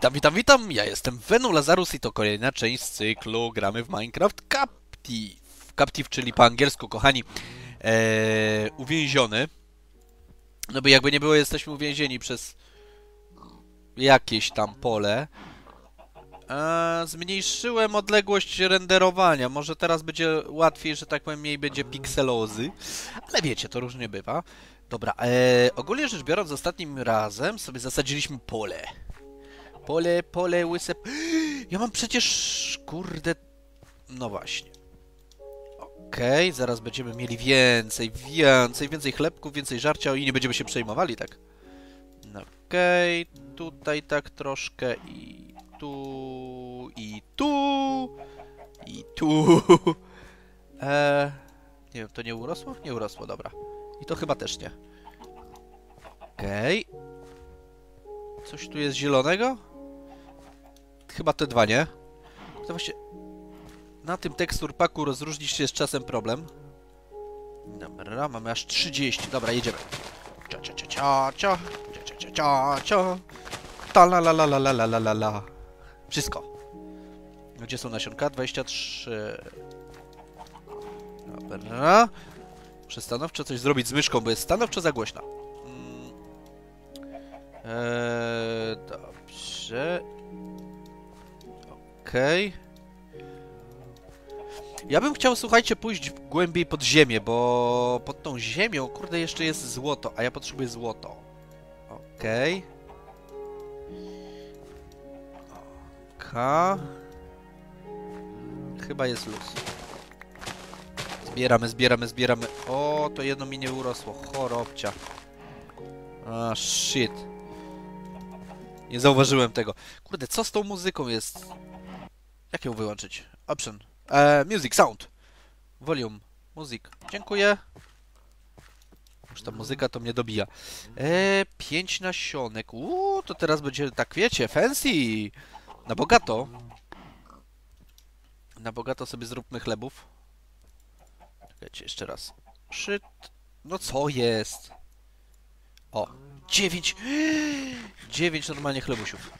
Witam, witam, witam! Ja jestem Venu Lazarus i to kolejna część z cyklu Gramy w Minecraft Captive. Captive, czyli po angielsku, kochani, ee, uwięziony. No bo jakby nie było, jesteśmy uwięzieni przez jakieś tam pole. Eee, zmniejszyłem odległość renderowania. Może teraz będzie łatwiej, że tak powiem, mniej będzie pikselozy. Ale wiecie, to różnie bywa. Dobra, eee, ogólnie rzecz biorąc, ostatnim razem sobie zasadziliśmy pole. Pole, pole, łyse... Ja mam przecież... Kurde... No właśnie. Okej, zaraz będziemy mieli więcej, więcej, więcej chlebków, więcej żarcia i nie będziemy się przejmowali, tak? No Okej, tutaj tak troszkę i tu, i tu, i tu. Eee, nie wiem, to nie urosło? Nie urosło, dobra. I to chyba też nie. Okej. Coś tu jest zielonego? Chyba te dwa, nie? To właśnie... Na tym tekstur paku rozróżnić się z czasem problem. Dobra, mamy aż 30. Dobra, jedziemy. Cia, cia, cia, cia, cia, cia, cia, cia, cia. Ta la la la la la la la la. Wszystko. Gdzie są nasionka? 23. Dobra. Muszę stanowczo coś zrobić z myszką, bo jest stanowczo za głośna. Mm. Eee, dobrze. Okej. Ja bym chciał, słuchajcie, pójść głębiej pod ziemię, bo pod tą ziemią, kurde, jeszcze jest złoto, a ja potrzebuję złoto. Okej. Oka. Chyba jest luz. Zbieramy, zbieramy, zbieramy. O, to jedno mi nie urosło. Chorobcia. A, shit. Nie zauważyłem tego. Kurde, co z tą muzyką jest? Jak ją wyłączyć? Option. E, music, sound. Volume. Music. Dziękuję. Już ta muzyka to mnie dobija. E, pięć nasionek. Uuu, to teraz będzie, tak wiecie, fancy. Na bogato. Na bogato sobie zróbmy chlebów. Czekajcie, jeszcze raz. Szyt. No co jest? O, dziewięć. Dziewięć normalnie chlebusiów.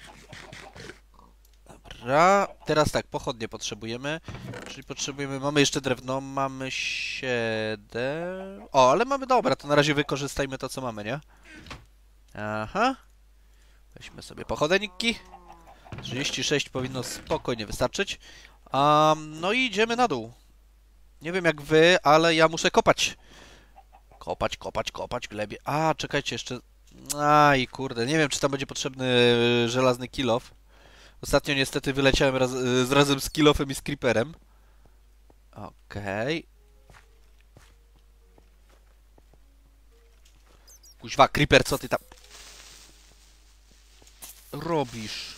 Dobra, teraz tak, pochodnie potrzebujemy. Czyli potrzebujemy, mamy jeszcze drewno, mamy siedem. O, ale mamy, dobra, to na razie wykorzystajmy to, co mamy, nie? Aha. Weźmy sobie pochodenki. 36 powinno spokojnie wystarczyć. Um, no i idziemy na dół. Nie wiem jak wy, ale ja muszę kopać. Kopać, kopać, kopać glebie. A, czekajcie jeszcze. Aj, kurde, nie wiem czy tam będzie potrzebny e, żelazny kilof. Ostatnio niestety wyleciałem raz, e, z razem z kilofem i z creeperem. Okej. Kuźwa, creeper, co ty tam robisz?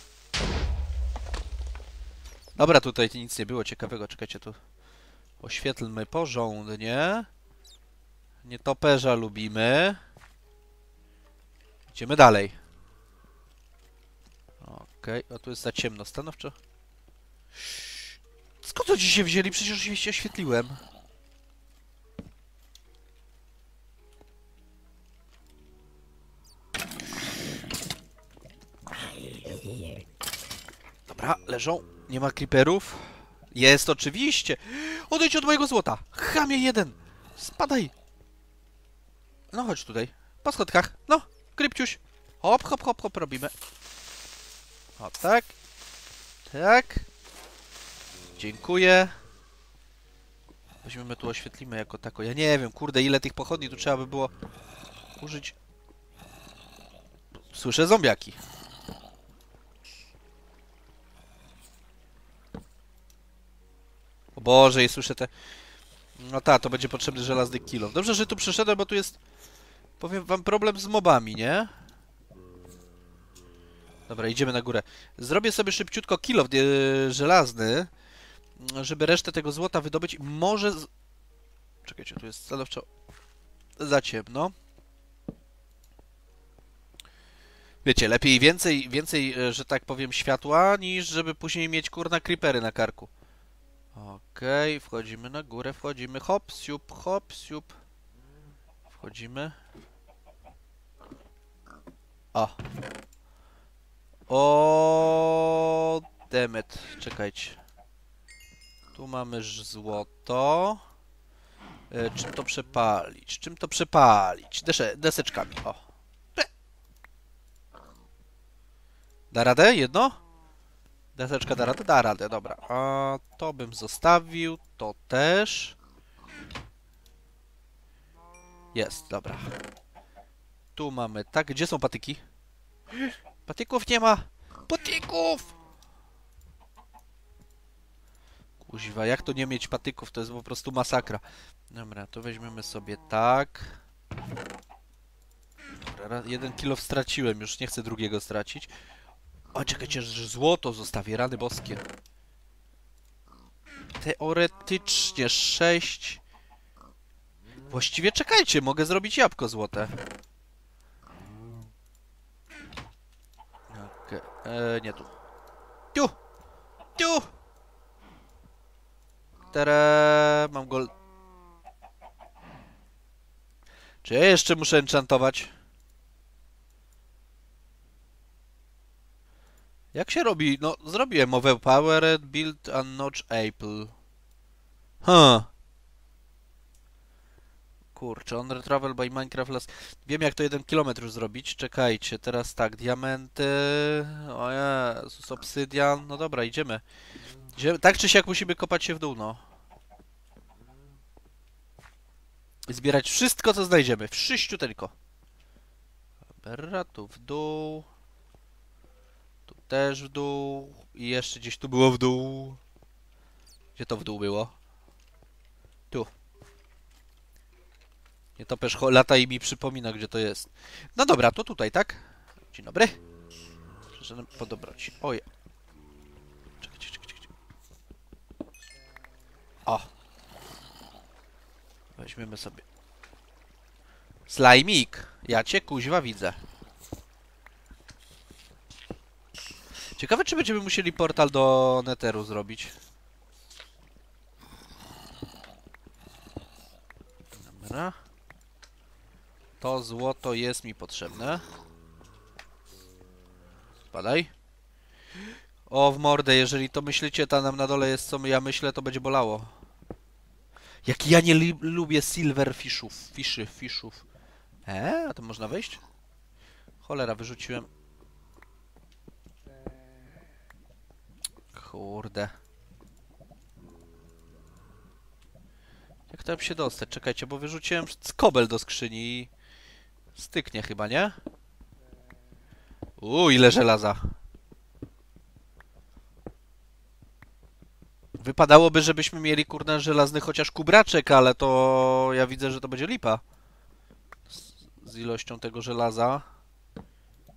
Dobra, tutaj nic nie było ciekawego. Czekajcie, tu oświetlmy porządnie. Nietoperza lubimy. Idziemy dalej. Okej, okay. a tu jest za ciemno. Stanowczo. Skąd to dzisiaj wzięli? Przecież oczywiście oświetliłem. Dobra, leżą. Nie ma creeperów. Jest oczywiście. Odejdź od mojego złota. Chamie jeden. Spadaj. No chodź tutaj. Po schodkach. No, krypciuś. Hop, hop, hop, hop robimy. O, tak. Tak. Dziękuję. Weźmiemy tu, oświetlimy jako tako. Ja nie wiem, kurde, ile tych pochodni tu trzeba by było użyć. Słyszę zombiaki. O Boże, i słyszę te... No tak, to będzie potrzebny żelazny kilo. Dobrze, że tu przyszedłem, bo tu jest... Powiem wam problem z mobami, nie? Dobra, idziemy na górę. Zrobię sobie szybciutko kilo żelazny, żeby resztę tego złota wydobyć. Może... Z... Czekajcie, tu jest stanowczo za ciemno. Wiecie, lepiej więcej, więcej, że tak powiem, światła, niż żeby później mieć kurna creepery na karku. Okej, okay, wchodzimy na górę, wchodzimy. Hop, siup, hop, siup. Wchodzimy. O. O, demet. Czekajcie. Tu mamy złoto. E, czym to przepalić? Czym to przepalić? Desze, deseczkami. O. Da radę? Jedno? Deseczka da radę? Da radę, dobra. A to bym zostawił. To też. Jest, dobra. Tu mamy, tak, gdzie są patyki? Patyków nie ma! Patyków! Kuźwa, jak to nie mieć patyków? To jest po prostu masakra. Dobra, to weźmiemy sobie tak. Dobra, jeden kilo straciłem, już nie chcę drugiego stracić. O, czekajcie, że złoto zostawię, rany boskie. Teoretycznie 6. Właściwie czekajcie, mogę zrobić jabłko złote. Okej, eee, nie tu. Tu! Tu! Tere, mam go... Czy ja jeszcze muszę enchantować? Jak się robi? No, zrobiłem overpowered build a notch apple. Huh. Kurczę, on travel by Minecraft las... Wiem jak to jeden kilometr zrobić. Czekajcie, teraz tak, diamenty... O Jezus, obsydian... No dobra, idziemy. idziemy. Tak czy siak musimy kopać się w dół, no. Zbierać wszystko, co znajdziemy. Wszyściu tylko. Dobra, tu w dół. Tu też w dół. I jeszcze gdzieś tu było w dół. Gdzie to w dół było? Tu. Nietoperz cho- lata i mi przypomina, gdzie to jest. No dobra, to tutaj, tak? Dzień dobry. Przyszedłem po dobroci. Oj. Czekajcie, czekajcie, czekajcie. O. Weźmiemy sobie. Slajmik. Ja cię kuźwa widzę. Ciekawe, czy będziemy musieli portal do Netheru zrobić. Dobra. To złoto jest mi potrzebne. Spadaj. O, w mordę, jeżeli to myślicie, ta nam na dole jest co ja myślę, to będzie bolało. Jak ja nie lubię silverfishów, fiszy, fishów. E, a to można wejść? Cholera, wyrzuciłem. Kurde. Jak tam się dostać? Czekajcie, bo wyrzuciłem skobel do skrzyni i... Styknie chyba, nie? Uuu, ile żelaza. Wypadałoby, żebyśmy mieli, kurde, żelazny chociaż kubraczek, ale to... Ja widzę, że to będzie lipa. Z, z ilością tego żelaza.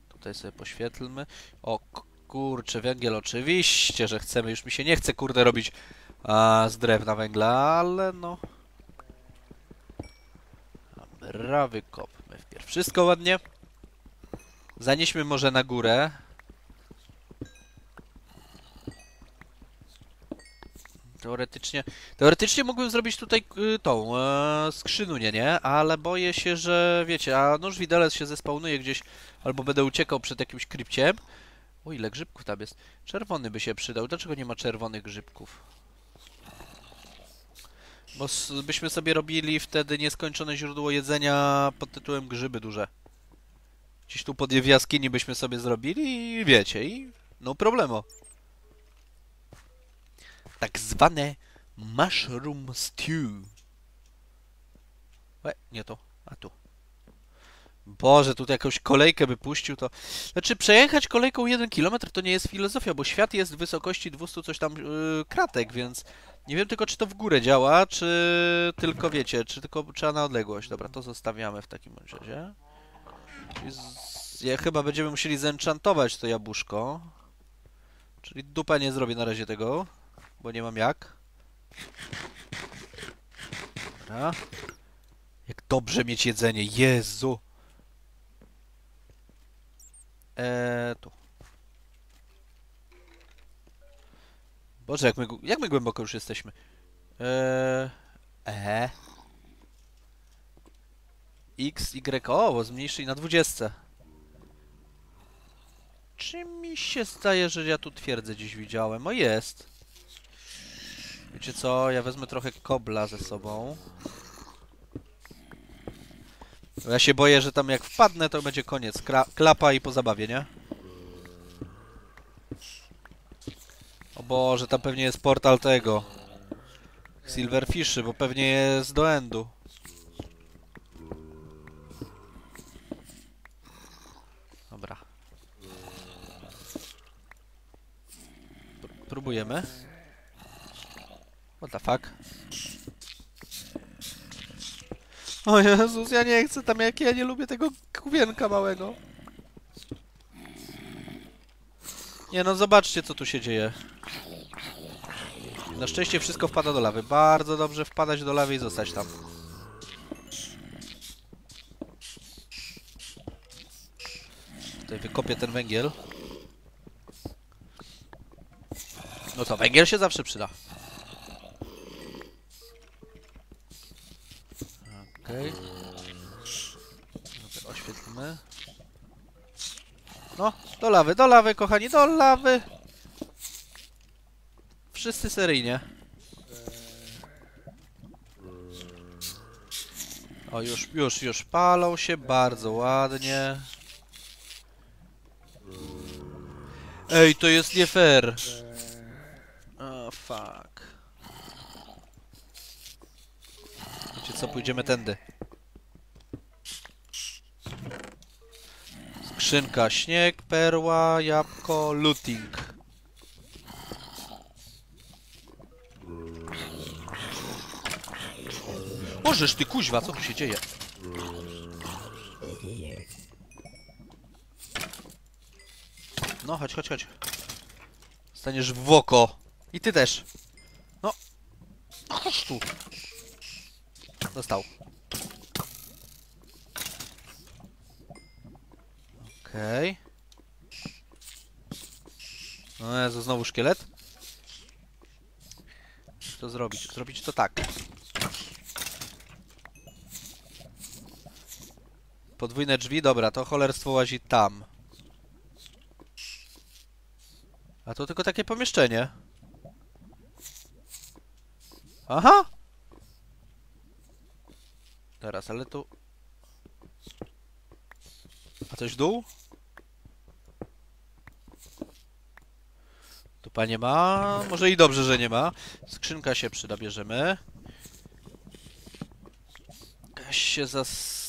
Tutaj sobie poświetlmy. O, kurczę, węgiel oczywiście, że chcemy. Już mi się nie chce, kurde, robić a, z drewna węgla, ale no... Dobra, wykopmy wpierw wszystko ładnie. Zanieśmy może na górę. Teoretycznie, teoretycznie mógłbym zrobić tutaj y, tą e, skrzynunię, nie? Ale boję się, że wiecie, a nóż widelec się zespawnuje gdzieś, albo będę uciekał przed jakimś krypciem. O, ile grzybków tam jest. Czerwony by się przydał. Dlaczego nie ma czerwonych grzybków? Bo byśmy sobie robili wtedy nieskończone źródło jedzenia pod tytułem grzyby duże. Gdzieś tu pod w jaskini byśmy sobie zrobili i wiecie, i no problemo. Tak zwane mushroom stew. E, nie to, a tu. Boże, tutaj jakąś kolejkę by puścił, to... Znaczy, przejechać kolejką 1 km to nie jest filozofia, bo świat jest w wysokości 200 coś tam yy, kratek, więc nie wiem tylko, czy to w górę działa, czy tylko, wiecie, czy tylko trzeba na odległość. Dobra, to zostawiamy w takim razie. Z... ja chyba będziemy musieli zenchantować to jabłuszko. Czyli dupa nie zrobię na razie tego, bo nie mam jak. Dobra. Jak dobrze mieć jedzenie, Jezu! Eee, tu. Boże, jak my, jak my głęboko już jesteśmy. Eee, e. X, Y, o, bo zmniejszyli na 20. Czy mi się zdaje, że ja tu twierdzę gdzieś widziałem. O, jest. Wiecie co? Ja wezmę trochę kobla ze sobą. Ja się boję, że tam jak wpadnę, to będzie koniec. Kra klapa i po zabawie, nie? Boże, tam pewnie jest portal tego. Silverfishy, bo pewnie jest do endu. Dobra. Pr- Próbujemy. What the fuck? O Jezus, ja nie chcę tam jak ja nie lubię tego kuwienka małego. Nie no, zobaczcie co tu się dzieje. Na szczęście wszystko wpada do lawy. Bardzo dobrze wpadać do lawy i zostać tam. Tutaj wykopię ten węgiel. No to węgiel się zawsze przyda. Okej. Dobra, oświetlimy. No, do lawy, do lawy, kochani, do lawy. Wszyscy seryjnie. O, już, już, już palą się bardzo ładnie. Ej, to jest nie fair. O, fuck. Wiecie co, pójdziemy tędy. Skrzynka, śnieg, perła, jabłko, looting. Możesz ty kuźwa, co tu się dzieje? No, chodź, chodź, chodź. Staniesz w oko. I ty też. No. No, Chodź tu. Dostał. Okej. No Jezu, znowu szkielet. Co zrobić? Zrobić to tak. Podwójne drzwi, dobra, to cholerstwo łazi tam. A to tylko takie pomieszczenie. Aha! Teraz, ale tu... A coś w dół? Tu panie ma. Może i dobrze, że nie ma. Skrzynka się przyda, bierzemy. Się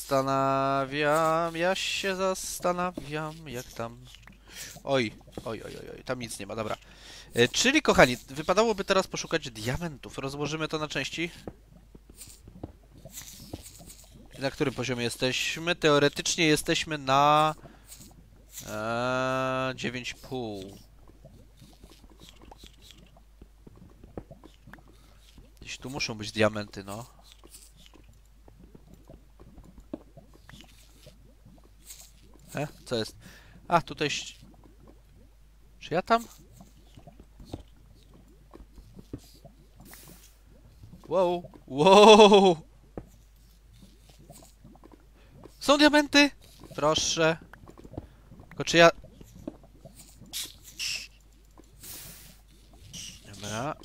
zastanawiam, ja się zastanawiam, jak tam... Oj, oj, oj, oj, tam nic nie ma, dobra. E, czyli, kochani, wypadałoby teraz poszukać diamentów. Rozłożymy to na części. Na którym poziomie jesteśmy? Teoretycznie jesteśmy na... Eee, 9,5. Gdzieś tu muszą być diamenty, no. E? Co jest? A, tutaj... Czy ja tam? Wow, wow! Są diamenty? Proszę. Tylko czy ja... Dobra.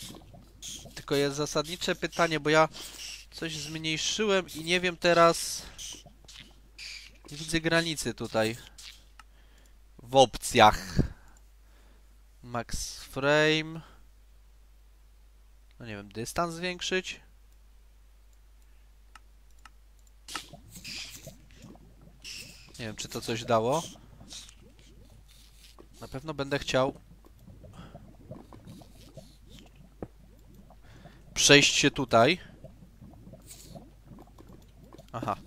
Tylko jest zasadnicze pytanie, bo ja coś zmniejszyłem i nie wiem teraz... Nie widzę granicy tutaj. W opcjach. Max frame. No nie wiem, dystans zwiększyć. Nie wiem, czy to coś dało. Na pewno będę chciał przejść się tutaj. Aha.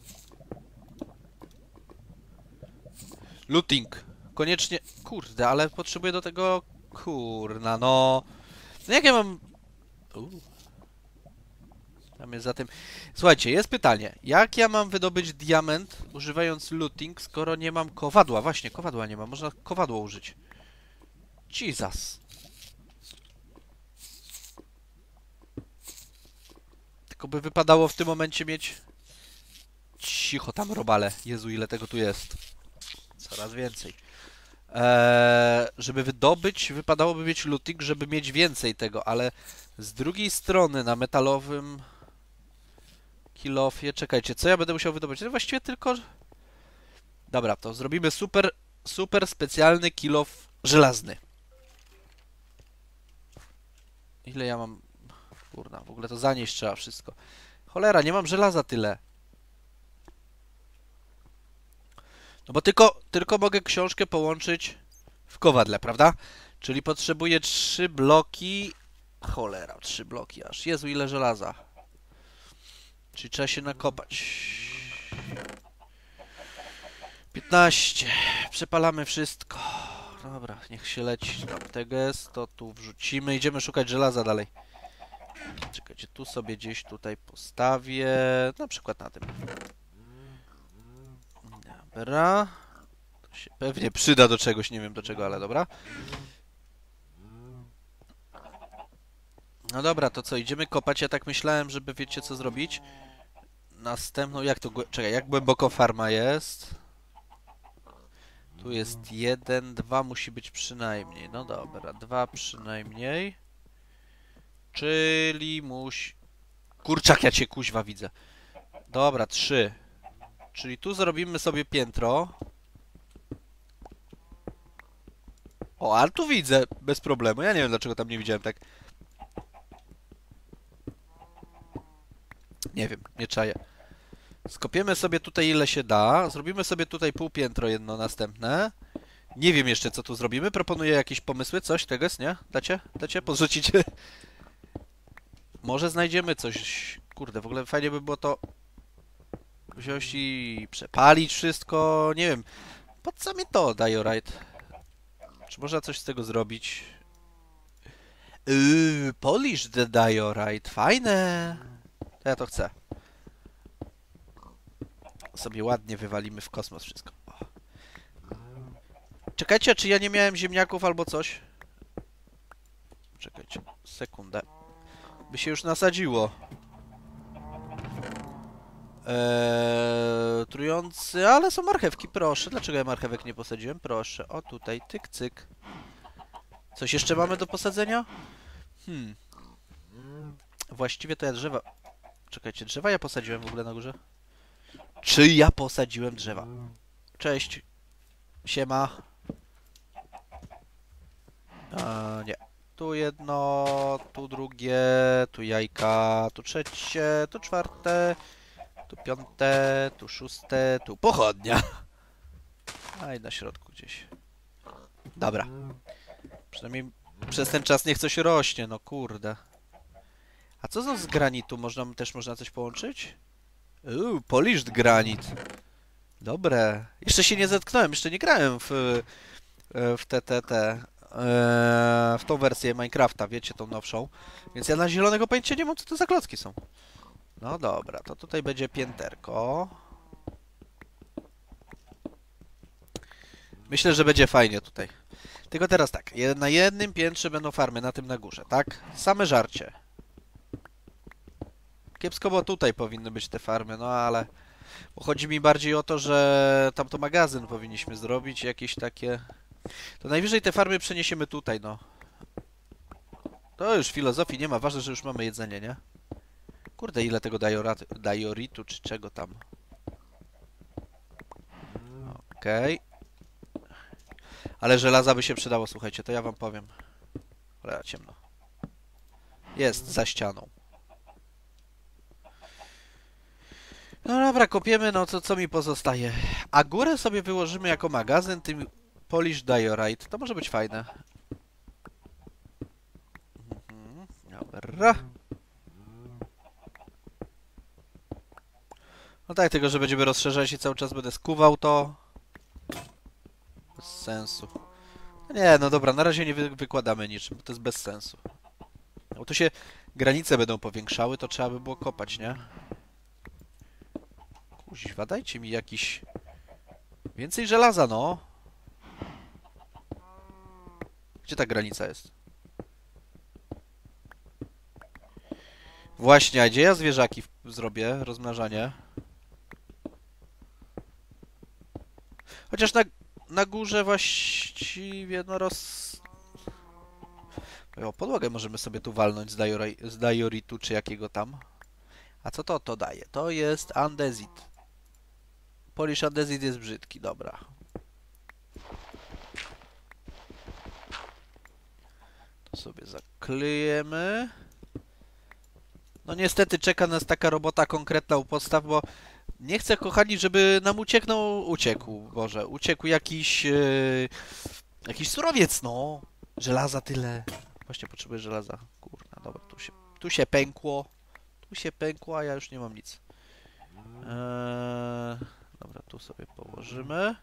Looting. Koniecznie... Kurde, ale potrzebuję do tego... Kurna, no... No jak ja mam... Uuu. Tam jest za tym... Słuchajcie, jest pytanie. Jak ja mam wydobyć diament używając looting, skoro nie mam kowadła? Właśnie, kowadła nie mam. Można kowadło użyć. Jesus. Tylko by wypadało w tym momencie mieć... Cicho tam, robale. Jezu, ile tego tu jest. Coraz więcej. Eee, żeby wydobyć, wypadałoby mieć looting, żeby mieć więcej tego, ale z drugiej strony na metalowym kilofie, czekajcie, co ja będę musiał wydobyć? No właściwie tylko... Dobra, to zrobimy super, super specjalny kilof żelazny. Ile ja mam... Kurna, w ogóle to zanieść trzeba wszystko. Cholera, nie mam żelaza tyle. No bo tylko, tylko mogę książkę połączyć w kowadle, prawda? Czyli potrzebuję trzy bloki... Cholera, trzy bloki aż. Jezu, ile żelaza. Czyli trzeba się nakopać. 15. Przepalamy wszystko. Dobra, niech się leci tam teges, to tu wrzucimy. Idziemy szukać żelaza dalej. Czekajcie, tu sobie gdzieś tutaj postawię. Na przykład na tym. Dobra. To się pewnie przyda do czegoś, nie wiem do czego, ale dobra. No dobra, to co, idziemy kopać? Ja tak myślałem, żeby wiecie co zrobić. Następną, jak to, czekaj, jak głęboko farma jest? Tu jest jeden, dwa musi być przynajmniej. No dobra, dwa przynajmniej. Czyli musi... Kurczak, ja cię kuźwa widzę. Dobra, trzy. Czyli tu zrobimy sobie piętro. O, ale tu widzę, bez problemu. Ja nie wiem, dlaczego tam nie widziałem tak. Nie wiem, nie czaję. Skopiemy sobie tutaj ile się da. Zrobimy sobie tutaj półpiętro jedno następne. Nie wiem jeszcze co tu zrobimy. Proponuję jakieś pomysły, coś tego jest, nie? Dacie? Dacie? Podrzucicie? Może znajdziemy coś. Kurde, w ogóle fajnie by było to wziąć i przepalić wszystko. Nie wiem. Po co mi to, Diorite? Czy można coś z tego zrobić? Yy, polish the Diorite. Fajne. To ja to chcę. Sobie ładnie wywalimy w kosmos wszystko. Czekajcie, czy ja nie miałem ziemniaków albo coś? Czekajcie, sekundę. By się już nasadziło. Eee, trujący, ale są marchewki, proszę. Dlaczego ja marchewek nie posadziłem? Proszę. O, tutaj, tyk, cyk. Coś jeszcze mamy do posadzenia? Hmm. Właściwie to ja drzewa... Czekajcie, drzewa ja posadziłem w ogóle na górze? Czy ja posadziłem drzewa? Cześć. Siema. A, nie. Tu jedno, tu drugie, tu jajka, tu trzecie, tu czwarte, tu piąte, tu szóste, tu pochodnia. A i na środku gdzieś. Dobra. Przynajmniej przez ten czas niech coś rośnie, no kurde. A co z- granitu? Można, też można coś połączyć? Uuu, polished granit. Dobre. Jeszcze się nie zetknąłem, jeszcze nie grałem w, w TTT. e, W tą wersję Minecrafta, wiecie, tą nowszą. Więc ja na zielonego pojęcia nie mam, co to za klocki są. No dobra, to tutaj będzie pięterko. Myślę, że będzie fajnie tutaj. Tylko teraz tak, na jednym piętrze będą farmy, na tym na górze, tak? Same żarcie. Kiepsko, bo tutaj powinny być te farmy, no ale... Bo chodzi mi bardziej o to, że tamto magazyn powinniśmy zrobić, jakieś takie... To najwyżej te farmy przeniesiemy tutaj, no. To już filozofii nie ma, ważne, że już mamy jedzenie, nie? Kurde, ile tego dioritu, czy czego tam. Okej. Ale żelaza by się przydało, słuchajcie, to ja wam powiem. Cholera, ciemno. Jest, za ścianą. No dobra, kopiemy, no to co mi pozostaje? A górę sobie wyłożymy jako magazyn tym Polish Diorite. To może być fajne. Mhm, Dobra. No tak, tylko że będziemy rozszerzać i cały czas będę skuwał to. Bez sensu. Nie, no dobra, na razie nie wy wykładamy niczym, bo to jest bez sensu. No Bo tu się granice będą powiększały, to trzeba by było kopać, nie? Kuźwa, dajcie mi jakiś... Więcej żelaza, no! Gdzie ta granica jest? Właśnie, a gdzie ja zwierzaki zrobię? Rozmnażanie. Chociaż na... na górze właściwie no roz... O, podłogę możemy sobie tu walnąć z, diori z dioritu czy jakiego tam. A co to to daje? To jest andezit. Polish andezit jest brzydki, dobra. To sobie zakryjemy. No niestety czeka nas taka robota konkretna u podstaw, bo nie chcę, kochani, żeby nam ucieknął, uciekł, Boże, uciekł jakiś, e, jakiś surowiec, no. Żelaza tyle. Właśnie potrzebuję żelaza. Kurna, dobra, tu się, tu się pękło. Tu się pękło, a ja już nie mam nic. Eee, dobra, tu sobie położymy.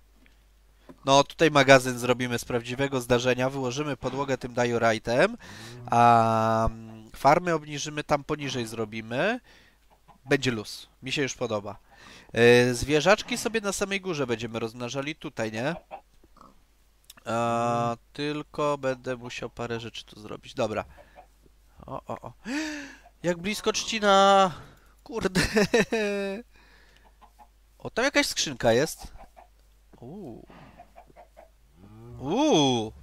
No, tutaj magazyn zrobimy z prawdziwego zdarzenia. Wyłożymy podłogę tym dioritem, a mm, farmy obniżymy tam poniżej zrobimy. Będzie luz. Mi się już podoba. E, zwierzaczki sobie na samej górze będziemy rozmnażali tutaj, nie? A, tylko będę musiał parę rzeczy tu zrobić. Dobra. O, o, o. Jak blisko trzcina! Kurde. O, tam jakaś skrzynka jest. Uuu. Uuu.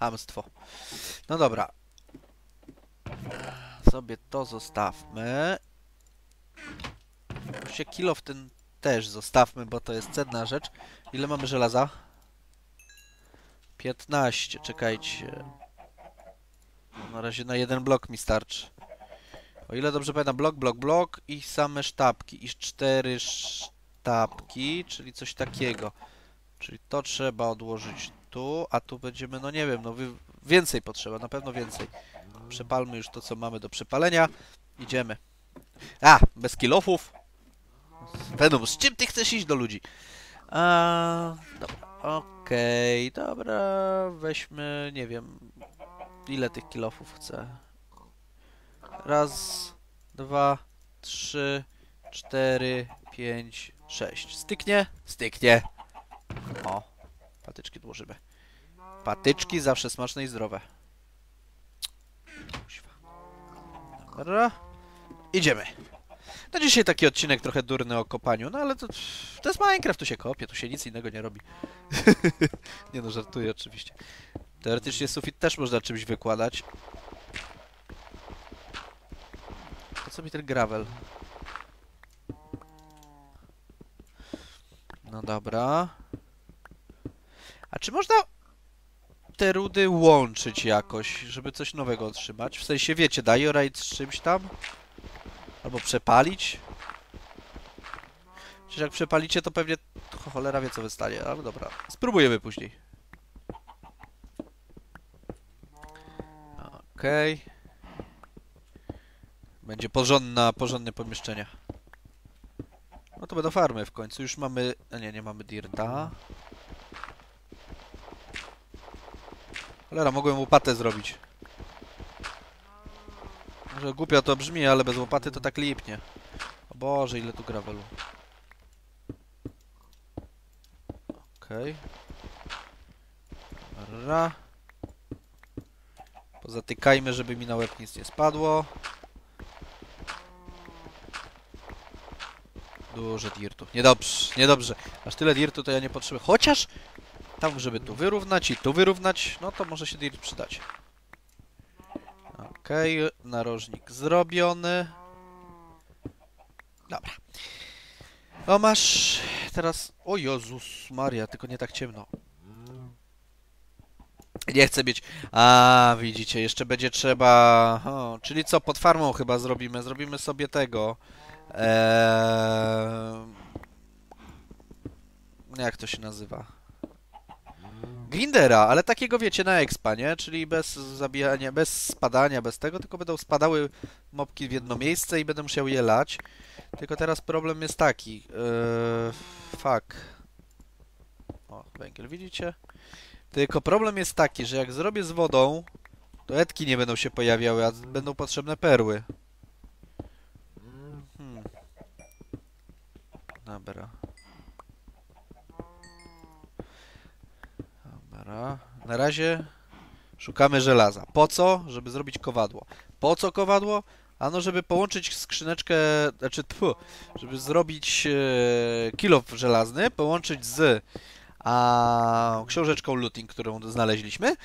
Hamstwo. No dobra. Sobie to zostawmy. Oczywiście kilo w ten też zostawmy, bo to jest cenna rzecz. Ile mamy żelaza? 15, czekajcie. Na razie na jeden blok mi starczy. O ile dobrze pamiętam, blok, blok, blok i same sztabki. I cztery sztabki, czyli coś takiego. Czyli to trzeba odłożyć tu, a tu będziemy, no nie wiem, no więcej potrzeba, na pewno więcej. Przepalmy już to, co mamy do przepalenia. Idziemy. A, bez kilofów. Venom, z czym ty chcesz iść do ludzi? A, dobra, okej, dobra, weźmy, nie wiem, ile tych kilofów chcę. Raz, dwa, trzy, cztery, pięć, sześć. Styknie? Styknie. O, patyczki odłożymy. Patyczki zawsze smaczne i zdrowe. Dobra. Idziemy. No dzisiaj taki odcinek trochę durny o kopaniu, no ale to, to jest Minecraft, tu się kopie, tu się nic innego nie robi. nie no, żartuję oczywiście. Teoretycznie sufit też można czymś wykładać. Po co mi ten gravel? No dobra. A czy można te rudy łączyć jakoś, żeby coś nowego otrzymać? W sensie, wiecie, diorite z czymś tam? Albo przepalić? Przecież jak przepalicie, to pewnie cholera wie, co wystanie, ale dobra. Spróbujemy później. Okej. Będzie porządna, porządne pomieszczenie. No to będą farmy w końcu. Już mamy... A nie, nie mamy dirta. Cholera, mogłem łopatę zrobić. Może głupio to brzmi, ale bez łopaty to tak lipnie. O Boże, ile tu gravelu. Okej. Dobra. Pozatykajmy, żeby mi na łeb nic nie spadło. Dużo dirtu. Niedobrze, niedobrze. Aż tyle dirtu to ja nie potrzebuję. Chociaż tam, żeby tu wyrównać i tu wyrównać, no to może się dirt przydać. Okej, narożnik zrobiony. Dobra. O, masz teraz... O Jezus Maria, tylko nie tak ciemno. Nie chcę mieć... A, widzicie, jeszcze będzie trzeba... O, czyli co, pod farmą chyba zrobimy. Zrobimy sobie tego... Eee... Jak to się nazywa? Grindera, ale takiego wiecie na expa, nie? Czyli bez zabijania, bez spadania, bez tego, tylko będą spadały mopki w jedno miejsce i będę musiał je lać. Tylko teraz problem jest taki. Yy, fuck. O, węgiel, widzicie? Tylko problem jest taki, że jak zrobię z wodą, to etki nie będą się pojawiały, a będą potrzebne perły. Hmm. Dobra. Dobra. Na razie szukamy żelaza. Po co? Żeby zrobić kowadło. Po co kowadło? Ano, żeby połączyć skrzyneczkę, znaczy tfu, żeby zrobić e, kilof żelazny, połączyć z a, książeczką looting, którą znaleźliśmy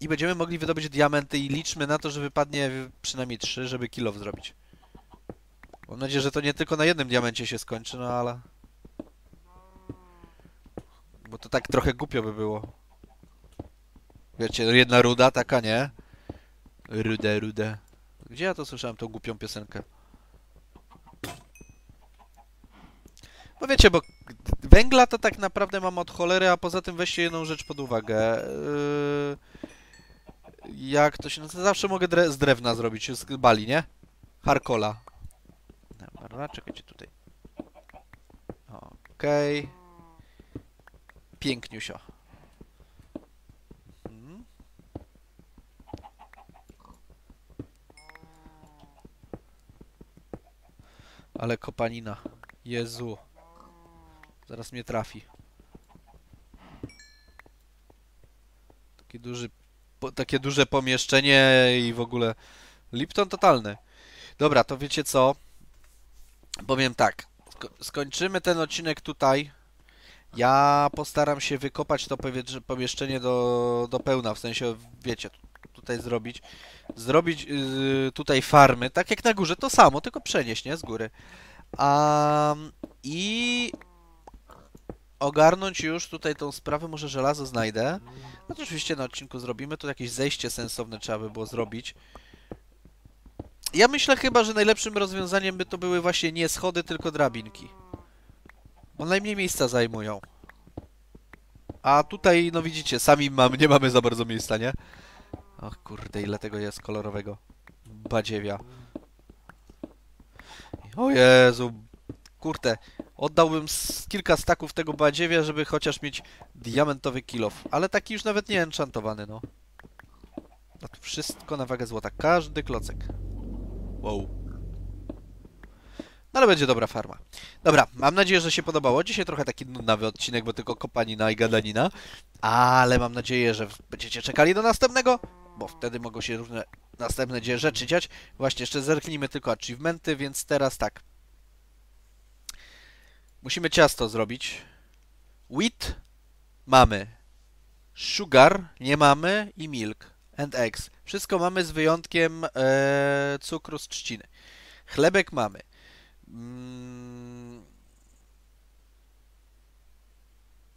i będziemy mogli wydobyć diamenty i liczmy na to, że wypadnie przynajmniej trzy, żeby kilof zrobić. Mam nadzieję, że to nie tylko na jednym diamencie się skończy, no ale... Bo to tak trochę głupio by było. Wiecie, jedna ruda, taka nie? Rudę, rudę. Gdzie ja to słyszałem, tą głupią piosenkę? No wiecie, bo węgla to tak naprawdę mam od cholery, a poza tym weźcie jedną rzecz pod uwagę. Yy... Jak to się? Zawsze mogę dre z drewna zrobić, z bali, nie? Harkola. Dobra, czekajcie tutaj. Okej. Okay. Piękniusio. Ale kopanina. Jezu. Zaraz mnie trafi. Taki duży, po, takie duże pomieszczenie i w ogóle Lipton totalny. Dobra, to wiecie co? Powiem tak. Sko skończymy ten odcinek tutaj. Ja postaram się wykopać to pomieszczenie do, do pełna, w sensie, wiecie, tutaj zrobić. Zrobić yy, tutaj farmy, tak jak na górze, to samo, tylko przenieść, nie? Z góry. Um, I ogarnąć już tutaj tą sprawę, może żelazo znajdę. No to oczywiście na odcinku zrobimy, to jakieś zejście sensowne trzeba by było zrobić. Ja myślę chyba, że najlepszym rozwiązaniem by to były właśnie nie schody, tylko drabinki. Bo najmniej miejsca zajmują. A tutaj, no widzicie, sami mam, nie mamy za bardzo miejsca, nie? Och kurde, ile tego jest kolorowego. Badziewia. O Jezu. Kurde, oddałbym kilka staków tego badziewia, żeby chociaż mieć diamentowy kilof. Ale taki już nawet nie enchantowany, no. A to wszystko na wagę złota. Każdy klocek. Wow. No ale będzie dobra farma. Dobra, mam nadzieję, że się podobało. Dzisiaj trochę taki nudnawy odcinek, bo tylko kopanina i gadanina. Ale mam nadzieję, że będziecie czekali do następnego, bo wtedy mogą się różne następne rzeczy dziać. Właśnie, jeszcze zerknijmy tylko achievementy, więc teraz tak. Musimy ciasto zrobić. Wheat mamy. Sugar nie mamy i milk and eggs. Wszystko mamy z wyjątkiem e, cukru z trzciny. Chlebek mamy. Mm.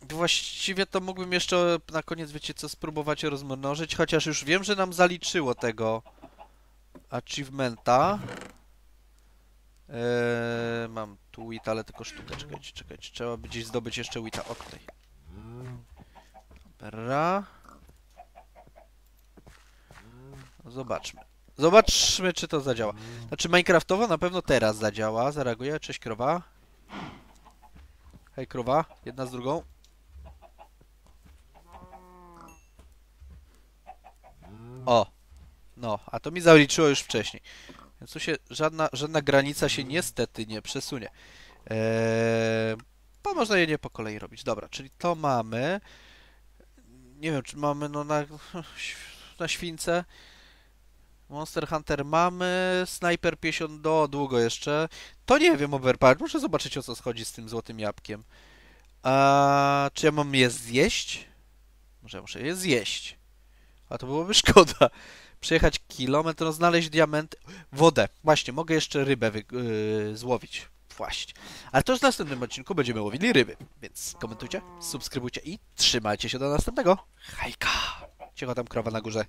Właściwie to mógłbym jeszcze na koniec, wiecie co, spróbować rozmnożyć, chociaż już wiem, że nam zaliczyło tego achievementa. Eee, mam tu wit, ale tylko sztukę, czekajcie, czekajcie, trzeba by gdzieś zdobyć jeszcze wita, o tutaj. Dobra. Zobaczmy. Zobaczmy, czy to zadziała. Znaczy, Minecraftowo na pewno teraz zadziała. Zareaguje. Cześć, krowa. Hej, krowa. Jedna z drugą. O. No, a to mi zaliczyło już wcześniej. Więc tu się żadna, żadna granica się niestety nie przesunie. Eee, bo można je nie po kolei robić. Dobra, czyli to mamy. Nie wiem, czy mamy no na, na śwince. Monster Hunter mamy, Sniper 50 do długo jeszcze. To nie wiem, Overpowered. Muszę zobaczyć o co schodzi z tym złotym jabłkiem. A, czy ja mam je zjeść? Może ja muszę je zjeść. A to byłoby szkoda. Przejechać kilometr, no, znaleźć diament, wodę. Właśnie, mogę jeszcze rybę yy, złowić. Właśnie. Ale to już w następnym odcinku będziemy łowili ryby. Więc komentujcie, subskrybujcie i trzymajcie się do następnego. Hajka! Cicho tam krowa na górze.